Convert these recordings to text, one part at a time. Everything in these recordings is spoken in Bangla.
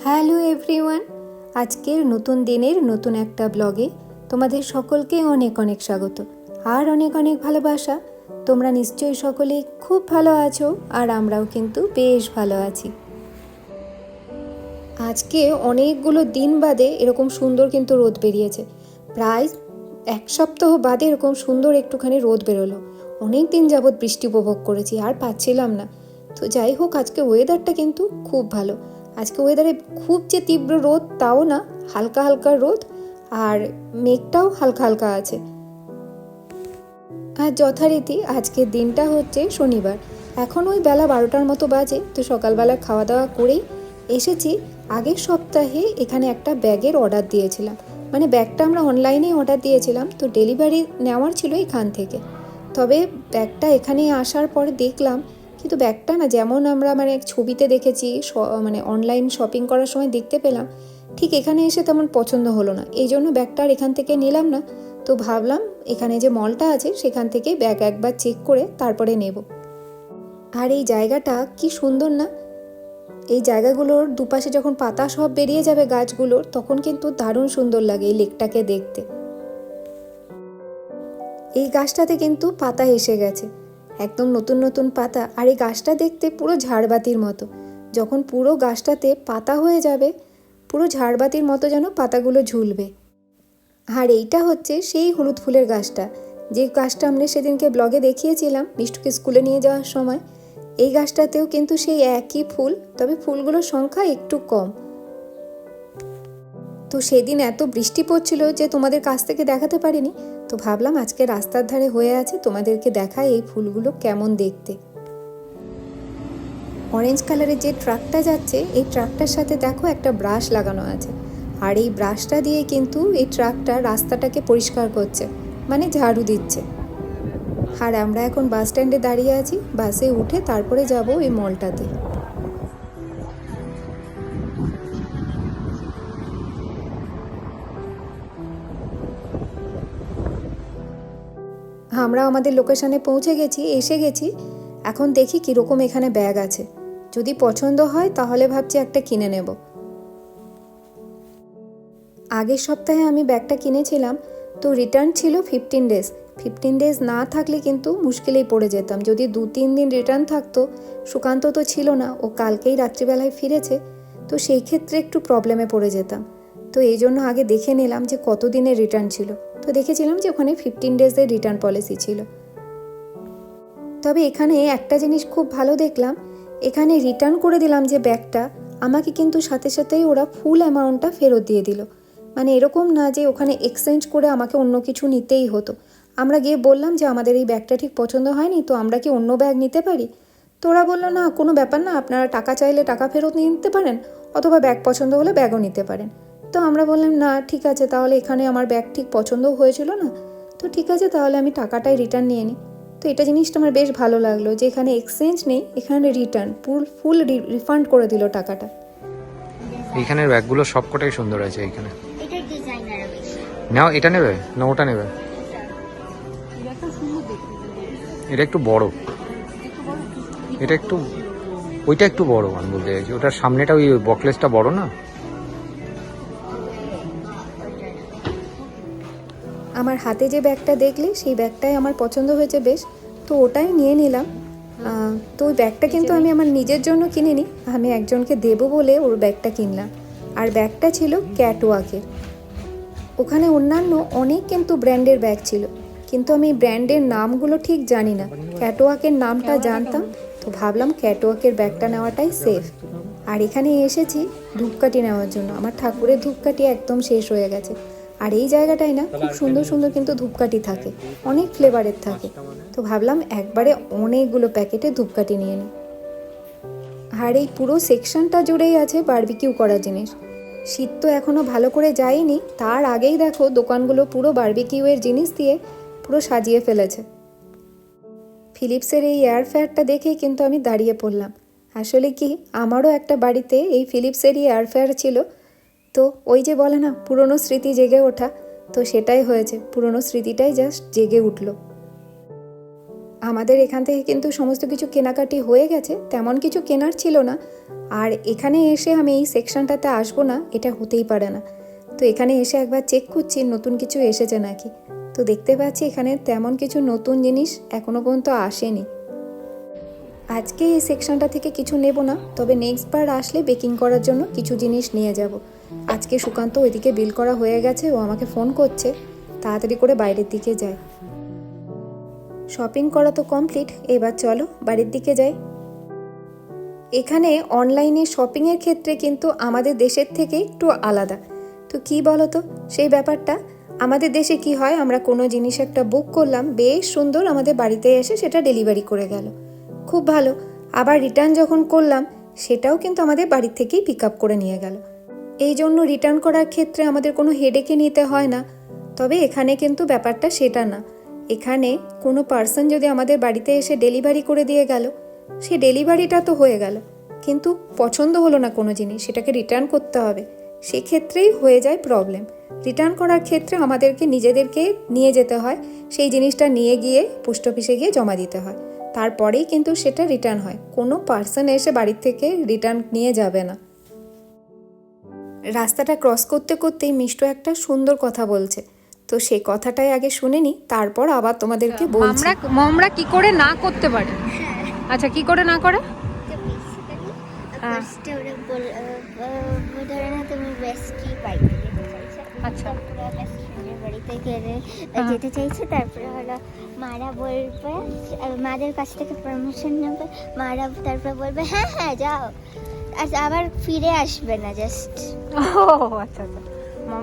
হ্যালো এভরিওয়ান, আজকের নতুন দিনের নতুন একটা ব্লগে তোমাদের সকলকে অনেক অনেক স্বাগত আর অনেক অনেক ভালোবাসা। তোমরা নিশ্চয়ই সকলে খুব ভালো আছো আর আমরাও কিন্তু বেশ ভালো আছি। আজকে অনেকগুলো দিন বাদে এরকম সুন্দর কিন্তু রোদ বেরিয়েছে। প্রায় এক সপ্তাহ বাদে এরকম সুন্দর একটুখানি রোদ বেরোলো। অনেক দিন যাবৎ বৃষ্টি উপভোগ করেছি আর পাচ্ছিলাম না। তো যাই হোক আজকে ওয়েদারটা কিন্তু খুব ভালো। আজকে ওয়েদারে খুব যে তীব্র রোদ, তাও না, হালকা হালকা রোদ আর মেঘটাও হালকা হালকা আছে। আর যথারীতি আজকের দিনটা হচ্ছে শনিবার। এখন ওই বেলা বারোটার মতো বাজে, তো সকালবেলা খাওয়া দাওয়া করেই এসেছি। আগের সপ্তাহে এখানে একটা ব্যাগের অর্ডার দিয়েছিলাম। মানে ব্যাগটা আমরা অনলাইনেই অর্ডার দিয়েছিলাম, তো ডেলিভারি নেওয়ার ছিল এখান থেকে। তবে ব্যাগটা এখানে আসার পর দেখলাম কিন্তু ব্যাগটা না যেমন আমরা মানে ছবিতে দেখেছি মানে অনলাইন শপিং করার সময় দেখতে পেলাম, ঠিক এখানে এসে তেমন পছন্দ হলো না। এই জন্য ব্যাগটা আর এখান থেকে নিলাম না। তো ভাবলাম এখানে যে মলটা আছে, সেখান থেকে ব্যাগ একবার চেক করে তারপরে নেব। আর এই জায়গাটা কি সুন্দর না? এই জায়গাগুলোর দুপাশে যখন পাতা সব বেরিয়ে যাবে গাছগুলোর, তখন কিন্তু দারুণ সুন্দর লাগে এই লেকটাকে দেখতে। এই গাছটাতে কিন্তু পাতা এসে গেছে। একদম নতুন নতুন পাতা আর এই গাছটা দেখতে পুরো ঝাড়বাতির মতো। যখন পুরো গাছটাতে পাতা হয়ে যাবে, পুরো ঝাড়বাতির মতো যেন পাতাগুলো ঝুলবে। আর এইটা হচ্ছে সেই হলুদ ফুলের গাছটা। যে গাছটা আমরা সেদিনকে ব্লগে দেখিয়েছিলাম, মিষ্টুকে স্কুলে নিয়ে যাওয়ার সময়, এই গাছটাতেও কিন্তু সেই একই ফুল, তবে ফুলগুলোর সংখ্যা একটু কম। তো সেদিন এত বৃষ্টি পড়ছিল যে তোমাদের কাছ থেকে দেখাতে পারিনি। তো ভাবলাম আজকে রাস্তার ধারে হয়ে আছে, তোমাদেরকে দেখাই এই ফুলগুলো কেমন দেখতে। অরেঞ্জ কালারের যে ট্রাকটা যাচ্ছে, এই ট্রাকটার সাথে দেখো একটা ব্রাশ লাগানো আছে। আর এই ব্রাশটা দিয়ে কিন্তু এই ট্রাকটা রাস্তাটাকে পরিষ্কার করছে মানে ঝাড়ু দিচ্ছে। আর আমরা এখন বাস স্ট্যান্ডে দাঁড়িয়ে আছি, বাসে উঠে তারপরে যাব এই মলটাতে। আমরা আমাদের লোকেশনে পৌঁছে গেছি, এসে গেছি। এখন দেখি কীরকম এখানে ব্যাগ আছে। যদি পছন্দ হয়, তাহলে ভাবছি একটা কিনে নেব। আগের সপ্তাহে আমি ব্যাগটা কিনেছিলাম, তো রিটার্ন ছিল ফিফটিন ডেজ ফিফটিন ডেজ না থাকলে কিন্তু মুশকিলেই পড়ে যেতাম। যদি দু তিন দিন রিটার্ন থাকতো, সুকান্ত তো ছিল না, ও কালকেই রাত্রিবেলায় ফিরেছে, তো সেই ক্ষেত্রে একটু প্রবলেমে পড়ে যেতাম। তো এই জন্য আগে দেখে নিলাম যে কত দিনের রিটার্ন ছিল। তো দেখেছিলাম যে ওখানে ফিফটিন ডেজের রিটার্ন পলিসি ছিল। তবে এখানে একটা জিনিস খুব ভালো দেখলাম, এখানে রিটার্ন করে দিলাম যে ব্যাগটা, আমাকে কিন্তু সাথে সাথেই ওরা ফুল অ্যামাউন্টটা ফেরত দিয়ে দিল। মানে এরকম না যে ওখানে এক্সচেঞ্জ করে আমাকে অন্য কিছু নিতেই হতো। আমরা গিয়ে বললাম যে আমাদের এই ব্যাগটা ঠিক পছন্দ হয়নি, তো আমরা কি অন্য ব্যাগ নিতে পারি? তো ওরা বলল, না, কোনো ব্যাপার না, আপনারা টাকা চাইলে টাকা ফেরত নিয়ে নিতে পারেন, অথবা ব্যাগ পছন্দ হলে ব্যাগও নিতে পারেন। তো আমরা বললাম না ঠিক আছে তাহলে এখানে আমার ব্যাগ ঠিক পছন্দ হয়েছিল না। তো ঠিক আছে তাহলে আমি টাকাটাই রিটার্ন নিয়ে নিই তো এটা জিনিসটা আমার বেশ ভালো লাগল যে এখানে এক্সচেঞ্জ নেই এখানে রিটার্ন ফুল ফুল রিফান্ড করে দিল টাকাটা। এইখানের ব্যাগগুলো সবকটাই সুন্দর আছে এখানে। নাও এটা নেবে? না ওটা নেবে? এটা একটু বড়। এটা একটু ওইটা একটু বড় আমি বলতে চাইছি। ওটার সামনেটা ওই বকলেসটা বড় না? আমার হাতে যে ব্যাগটা দেখলে সেই ব্যাগটাই আমার পছন্দ হয়েছে বেশ। তো ওটাই নিয়ে নিলাম। তো ওই ব্যাগটা কিন্তু আমি আমার নিজের জন্য কিনিনি আমি একজনকে দেবো বলে ওর ব্যাগটা কিনলাম। আর ব্যাগটা ছিল ক্যাটওয়াকের ওখানে অন্যান্য অনেক কিন্তু ব্র্যান্ডের ব্যাগ ছিল কিন্তু আমি ব্র্যান্ডের নামগুলো ঠিক জানি না। ক্যাটওয়াকের নামটা জানতাম তো ভাবলাম ক্যাটওয়াকের ব্যাগটা নেওয়াটাই সেফ আর এখানে এসেছি ধূপকাঠি নেওয়ার জন্য। আমার ঠাকুরের ধূপকাঠি একদম শেষ হয়ে গেছে। আর এই জায়গাটায় না খুব সুন্দর সুন্দর কিন্তু ধূপকাঠি থাকে অনেক ফ্লেভারের থাকে। তো ভাবলাম একবারে অনেকগুলো প্যাকেটে ধূপকাঠি নিয়ে নিই আর এই পুরো সেকশনটা জুড়েই আছে বারবিকিউ করার জিনিস। শীত তো এখনও ভালো করে যায়নি তার আগেই দেখো দোকানগুলো পুরো বারবিকিউয়ের জিনিস দিয়ে পুরো সাজিয়ে ফেলেছে। ফিলিপসের এই এয়ার ফেয়ারটা দেখেই কিন্তু আমি দাঁড়িয়ে পড়লাম। আসলে কি আমারও একটা বাড়িতে এই ফিলিপসেরই এয়ার ফেয়ার ছিল তো ওই যে বলে না, পুরনো স্মৃতি জেগে ওঠা, তো সেটাই হয়েছে। পুরনো স্মৃতিটাই জাস্ট জেগে উঠল। আমাদের এখান থেকে কিন্তু সমস্ত কিছু কেনাকাটি হয়ে গেছে, তেমন কিছু কেনার ছিল না। আর এখানে এসে আমি এই সেকশনটাতে আসব না, এটা হতেই পারে না। তো এখানে এসে একবার চেক করছি, নতুন কিছু এসেছে নাকি। তো দেখতে পাচ্ছি এখানে তেমন কিছু নতুন জিনিস এখনও পর্যন্ত আসেনি। আজকে এই সেকশনটা থেকে কিছু নেব না, তবে নেক্সট বার আসলে বেকিং করার জন্য কিছু জিনিস নিয়ে যাব। আজকে সুকান্ত ওইদিকে বিল করা হয়ে গেছে, ও আমাকে ফোন করছে। তাড়াতাড়ি করে বাইরের দিকে যায়। শপিং করা তো কমপ্লিট, এবার চলো বাড়ির দিকে যাই। এখানে অনলাইনে শপিংয়ের ক্ষেত্রে কিন্তু আমাদের দেশের থেকে একটু আলাদা। তো কি বলো তো সেই ব্যাপারটা। আমাদের দেশে কি হয়, আমরা কোনো জিনিস একটা বুক করলাম, বেশ সুন্দর আমাদের বাড়িতে এসে সেটা ডেলিভারি করে গেল। খুব ভালো। আবার রিটার্ন যখন করলাম, সেটাও কিন্তু আমাদের বাড়ির থেকেই পিক আপ করে নিয়ে গেল। এই জন্য রিটার্ন করার ক্ষেত্রে আমাদের কোনো হেডেকে নিতে হয় না। তবে এখানে কিন্তু ব্যাপারটা সেটা না। এখানে কোনো পার্সন যদি আমাদের বাড়িতে এসে ডেলিভারি করে দিয়ে গেল, সে ডেলিভারিটা তো হয়ে গেল। কিন্তু পছন্দ হলো না কোনো জিনিস, সেটাকে রিটার্ন করতে হবে। সেক্ষেত্রেই হয়ে যায় প্রবলেম রিটার্ন করার ক্ষেত্রে আমাদেরকে নিজেদেরকে নিয়ে যেতে হয়, সেই জিনিসটা নিয়ে গিয়ে পোস্ট অফিসে গিয়ে জমা দিতে হয়। তারপরেই কিন্তু সেটা রিটার্ন হয়। কোনো পার্সন এসে বাড়ির থেকে রিটার্ন নিয়ে যাবে না। রাস্তাটা ক্রস করতে করতেই মিষ্টু একটা সুন্দর কথা বলছে। তো সেই কথাটাই আগে শুনে নি তারপর আবার তোমাদেরকে বলছি। আমরা মমরা কি করে না করতে পারে? আচ্ছা কি করে না করে? আচ্ছা। তারপরে বেস্ট বাড়িতে গেলে হ্যাঁ। যেতে চাইছো তারপরে হলো মারা বলবে মাদের কাছ থেকে পারমিশন নেবে মারা তারপরে বলবে হ্যাঁ হ্যাঁ যাও। আর আবার ফিরে আসবে না জাস্ট ও আচ্ছা আচ্ছা।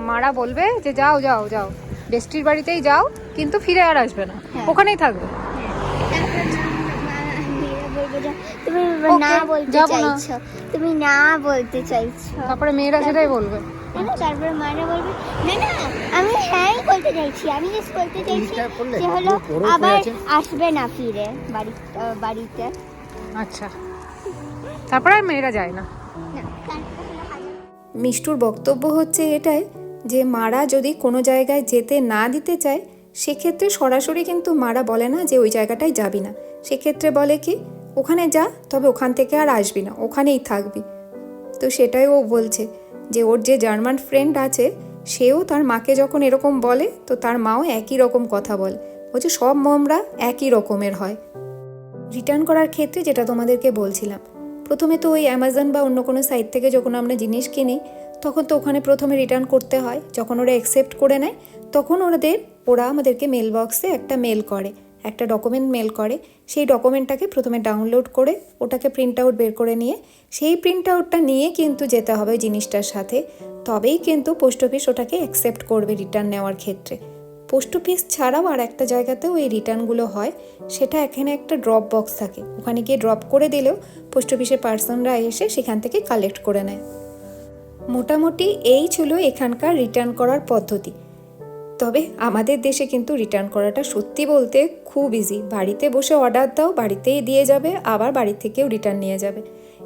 মারা বলবে যে যাও যাও যাও। বেস্টির বাড়িতেই যাও কিন্তু ফিরে আর আসবে না। হ্যাঁ। ওখানেই থাকবে। তারপর মা- মেয়েরা বলবে যে তুমি না বলতে চাইছো। তুমি না বলতে চাইছো। তারপরে মেয়েরা সেটাই বলবে। না তারপরে মারা বলবে না না আমি হ্যাঁই বলতে চাইছি। আমি জাস্ট বলতে চাইছি যে হলো আবার আসবে না ফিরে বাড়ি বাড়িতে। আচ্ছা। তারপরে আর মেয়েরা যায় না। মিষ্টুর বক্তব্য হচ্ছে এটাই যে মারা যদি কোনো জায়গায় যেতে না দিতে চায়, সেক্ষেত্রে সরাসরি কিন্তু মারা বলে না যে ওই জায়গাটায় যাবি না। সেক্ষেত্রে বলে কি, ওখানে যা, তবে ওখান থেকে আর আসবি না, ওখানেই থাকবি। তো সেটাই ও বলছে যে ওর যে জার্মান ফ্রেন্ড আছে, সেও তার মাকে যখন এরকম বলে, তো তার মাও একই রকম কথা বলে। বলছে সব মমরা একই রকমের হয়। রিটার্ন করার ক্ষেত্রে যেটা তোমাদেরকে বলছিলাম প্রথমে তো ওই অ্যামাজন বা অন্য কোনো সাইট থেকে যখন আমরা জিনিস কিনি, তখন তো ওখানে প্রথমে রিটার্ন করতে হয়। যখন ওরা অ্যাকসেপ্ট করে নেয়, তখন ওদের ওরা আমাদেরকে মেল বক্সে একটা মেল করে, একটা ডকুমেন্ট মেল করে। সেই ডকুমেন্টটাকে প্রথমে ডাউনলোড করে, ওটাকে প্রিন্ট আউট বের করে নিয়ে, সেই প্রিন্ট আউটটা নিয়ে কিন্তু যেতে হবে জিনিসটার সাথে। তবেই কিন্তু পোস্ট অফিস ওটাকে অ্যাকসেপ্ট করবে রিটার্ন নেওয়ার ক্ষেত্রে। পোস্ট অফিস ছাড়াও আর একটা জায়গাতেও এই রিটার্নগুলো হয়, সেটা এখানে একটা ড্রপ বক্স থাকে। ওখানে গিয়ে ড্রপ করে দিলেও পোস্ট অফিসের পার্সনরা এসে সেখান থেকে কালেক্ট করে নেয়। মোটামুটি এই ছিল এখানকার রিটার্ন করার পদ্ধতি। তবে আমাদের দেশে কিন্তু রিটার্ন করাটা সত্যি বলতে খুব ইজি বাড়িতে বসে অর্ডার দাও, বাড়িতেই দিয়ে যাবে, আবার বাড়ি থেকেও রিটার্ন নিয়ে যাবে।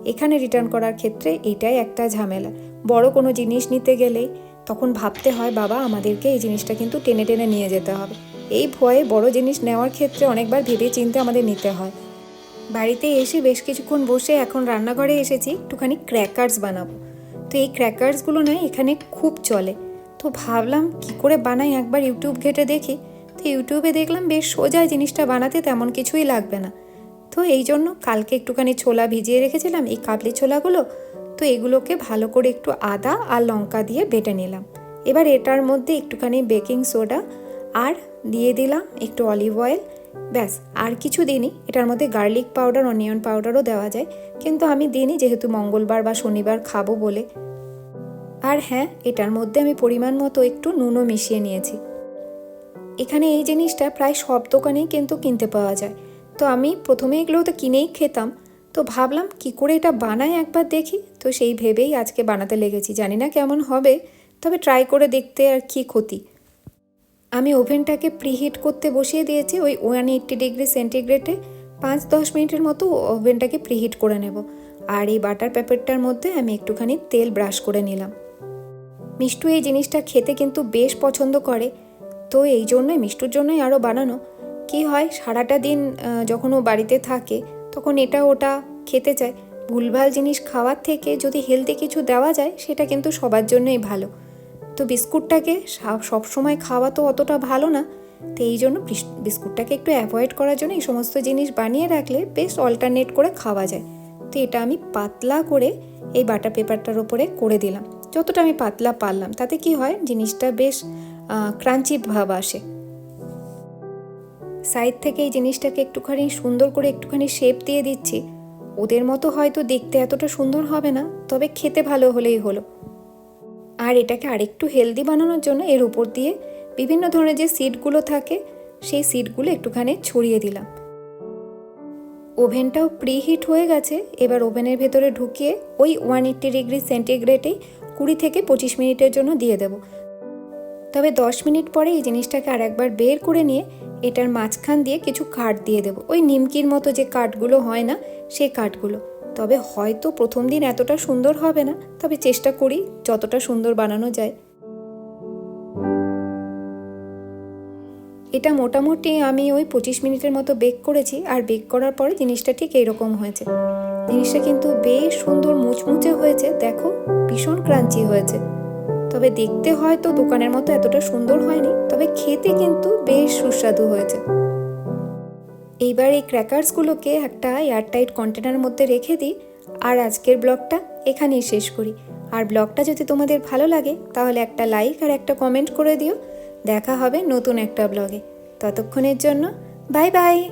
এখানে রিটার্ন করার ক্ষেত্রে এটাই একটা ঝামেলা। বড় কোনো জিনিস নিতে গেলেই তখন ভাবতে হয়, বাবা, আমাদেরকে এই জিনিসটা কিন্তু টেনে টেনে নিয়ে যেতে হবে। এই ভয়ে বড় জিনিস নেওয়ার ক্ষেত্রে অনেকবার ভেবে চিন্তে আমাদের নিতে হয়। বাড়িতে এসে বেশ কিছুক্ষণ বসে এখন রান্নাঘরে এসেছি, একটুখানি ক্র্যাকার্স বানাবো। তো এই ক্র্যাকার্সগুলো না এখানে খুব চলে। তো ভাবলাম, কি করে বানাই একবার ইউটিউব ঘেটে দেখি। তো ইউটিউবে দেখলাম, বেশ সোজা জিনিসটা বানাতে তেমন কিছুই লাগবে না। তো এই জন্য কালকে একটুখানি ছোলা ভিজিয়ে রেখেছিলাম। এই কাবলি ছোলাগুলো তো এগুলোকে ভালো করে একটু আদা আর লঙ্কা দিয়ে বেটে নিলাম। এবার এটার মধ্যে একটুখানি বেকিং সোডা আর দিয়ে দিলাম একটু অলিভ অয়েল। ব্যাস, আর কিছু দিনই। এটার মধ্যে গার্লিক পাউডার, অনিয়ন পাউডারও দেওয়া যায়। কিন্তু আমি দিনই যেহেতু মঙ্গলবার বা শনিবার খাব বলে। আর হ্যাঁ এটার মধ্যে আমি পরিমাণ মতো একটু নুনও মিশিয়ে নিয়েছি। এখানে এই জিনিসটা প্রায় সব দোকানেই কিন্তু কিনতে পাওয়া যায়। তো আমি প্রথমে এগুলো তো কিনেই খেতাম। তো ভাবলাম কি করে এটা বানাই একবার দেখি। তো সেই ভেবেই আজকে বানাতে লেগেছি। জানি না কেমন হবে, তবে ট্রাই করে দেখতে আর কি ক্ষতি। আমি ওভেনটাকে প্রিহিট করতে বসিয়ে দিয়েছি ওই ওয়ান এইট্টি ডিগ্রি সেন্টিগ্রেডে পাঁচ দশ মিনিটের মতো ওভেনটাকে প্রিহিট করে নেব। আর এই বাটার পেপারটার মধ্যে আমি একটুখানি তেল ব্রাশ করে নিলাম। মিষ্টু এই জিনিসটা খেতে কিন্তু বেশ পছন্দ করে। তো এই জন্যই, মিষ্টুর জন্যই আরও বানানো। কি হয়, সারাটা দিন যখন ও বাড়িতে থাকে তখন এটা ওটা খেতে চায়। ভুলভাল জিনিস খাওয়ার থেকে যদি হেলদি কিছু দেওয়া যায়, সেটা কিন্তু সবার জন্যই ভালো। তো বিস্কুটটাকে সব- সবসময় খাওয়া তো অতটা ভালো না। তো এই জন্য বিস- বিস্কুটটাকে একটু অ্যাভয়েড করার জন্য এই সমস্ত জিনিস বানিয়ে রাখলে বেশ অল্টারনেট করে খাওয়া যায়। তো এটা আমি পাতলা করে এই বাটার পেপারটার ওপরে করে দিলাম। যতটা আমি পাতলা পারলাম, তাতে কি হয়, জিনিসটা বেশ ক্রাঞ্চি ভাব আসে। সাইড থেকে এই জিনিসটাকে একটুখানি সুন্দর করে একটুখানি শেপ দিয়ে দিচ্ছি। ওদের মতো হয়তো দেখতে এতটা সুন্দর হবে না, তবে খেতে ভালো হলেই হলো। আর এটাকে আরেকটু হেলদি বানানোর জন্য এর উপর দিয়ে বিভিন্ন ধরনের যে সিডগুলো থাকে, সেই সিডগুলো একটুখানি ছড়িয়ে দিলাম। ওভেনটাও প্রি হিট হয়ে গেছে, এবার ওভেনের ভেতরে ঢুকিয়ে ওই ওয়ান এইট্টি ডিগ্রি সেন্টিগ্রেডেই কুড়ি থেকে পঁচিশ মিনিটের জন্য দিয়ে দেবো। তবে দশ মিনিট পরে এই জিনিসটাকে আরেকবার বের করে নিয়ে এটার মাঝখান দিয়ে কিছু কাঠ দিয়ে দেবো। ওই নিমকির মতো যে কাঠগুলো হয় না, সেই কাঠগুলো। তবে হয়তো প্রথম দিন এতটা সুন্দর হবে না, তবে চেষ্টা করি যতটা সুন্দর বানানো যায়। এটা মোটামুটি আমি ওই পঁচিশ মিনিটের মতো বেক করেছি আর বেক করার পরে জিনিসটা ঠিক এইরকম হয়েছে। জিনিসটা কিন্তু বেশ সুন্দর মুচমুচে হয়েছে, দেখো, ভীষণ ক্রাঞ্চি হয়েছে। তবে দেখতে হয়তো দোকানের মতো এতটা সুন্দর হয়নি, তবে খেতে কিন্তু বেশ সুস্বাদু হয়েছে। এইবার এই ক্র্যাকার্সগুলোকে একটা এয়ারটাইট কন্টেনারের মধ্যে রেখে দিই, আর আজকের ব্লগটা এখানেই শেষ করি। আর ব্লগটা যদি তোমাদের ভালো লাগে, তাহলে একটা লাইক আর একটা কমেন্ট করে দিও। দেখা হবে নতুন একটা ব্লগে। ততক্ষণের জন্য বাই বাই